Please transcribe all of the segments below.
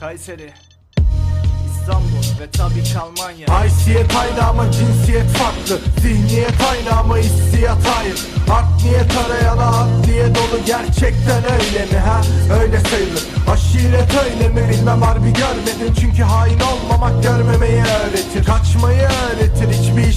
Kayseri, İstanbul ve tabii ki Almanya. Haysiyet aynı ama cinsiyet farklı. Zihniyet aynı ama hissiyat hayır Art niyet arayana adliye dolu? Gerçekten öyle mi? Ha? Öyle sayılır. Aşiret öyle mi? Bilmem harbi görmedim. Çünkü hain olmamak görmemeyi öğretir. Kaçmayı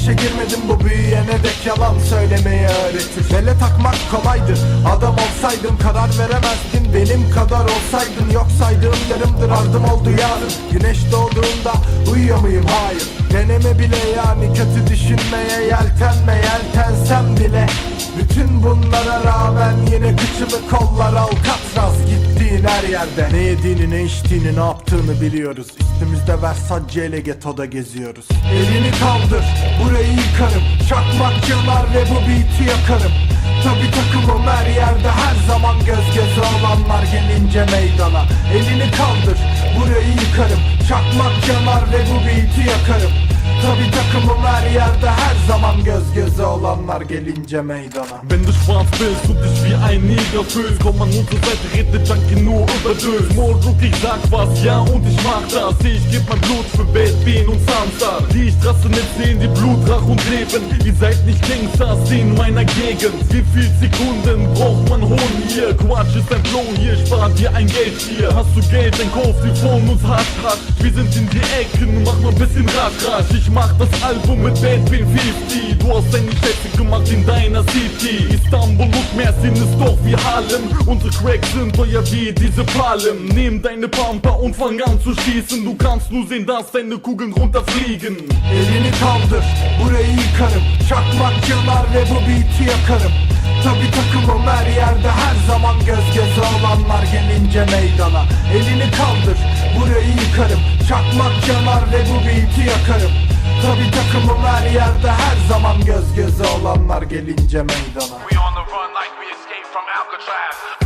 işe girmedim bu büyüyene dek yalan söylemeyi öğretir. Bele takmak kolaydı Adam olsaydım karar veremezdin Benim kadar olsaydın Yok saydığım yarımdır ardım oldu yarın. Güneş doğduğunda uyuyor muyum? Hayır. Deneme bile yani kötü düşünmeye Yeltenme yeltensem bile. Bütün bunlara rağmen yine kıçımı kollar gittiğin her yerde. Ne yediğini ne içtiğini ne yaptığını biliyoruz. Üstümüzde Versace ile getoda geziyoruz. Elini kaldır burayı yıkarım. Çakmak yanar ve bu beat'i yakarım. Tabi takımım her yerde her zaman göz göze olanlar gelince meydana. Elini kaldır burayı yıkarım. Çakmak yanar ve bu beat'i yakarım olanlar gelince meydana Wenn du schwarz bist und dich wie ein Neger fühlst Komm an unsere Seite, redet Junkie nur über Dös. Mordruck, ich sag was, ja und ich mach das. Ich geb mein Blut für Weltbeen und Samstag. Die Straße nicht sehen, die Blutrach und Leben. Ihr seid nicht Gangsters in meiner Gegend. Wie viel Sekunden braucht man Hohn hier? Quatsch ist ein Flow hier, spart dir ein Geld hier. Hast du Geld, dann kauf dir von uns Hasch, Hasch. Wir sind in die Ecken, mach mal bisschen rasch, rasch Ich mach das Album mit Weltbeen 50 Du hast deine Schätze gemacht in deiner City Istanbul und Mersin ist doch wie Harlem Unsere Cracks sind teuer wie diese Palmen. Nehm deine Pampa und fang an zu schießen. Du kannst nur sehen, dass deine Kugeln runterfliegen. Elini kaldır burayı yıkarım. Çakmak yanar ve bu beat'i yakarım. Tabi takımım her yerde her zaman göz göze olanlar gelince meydana. Elini kaldır burayı yıkarım. Çakmak yanar ve bu beat'i yakarım. Tabi takımım her göz göze olanlar gelince meydana We on the run like we escaped from Alcatraz.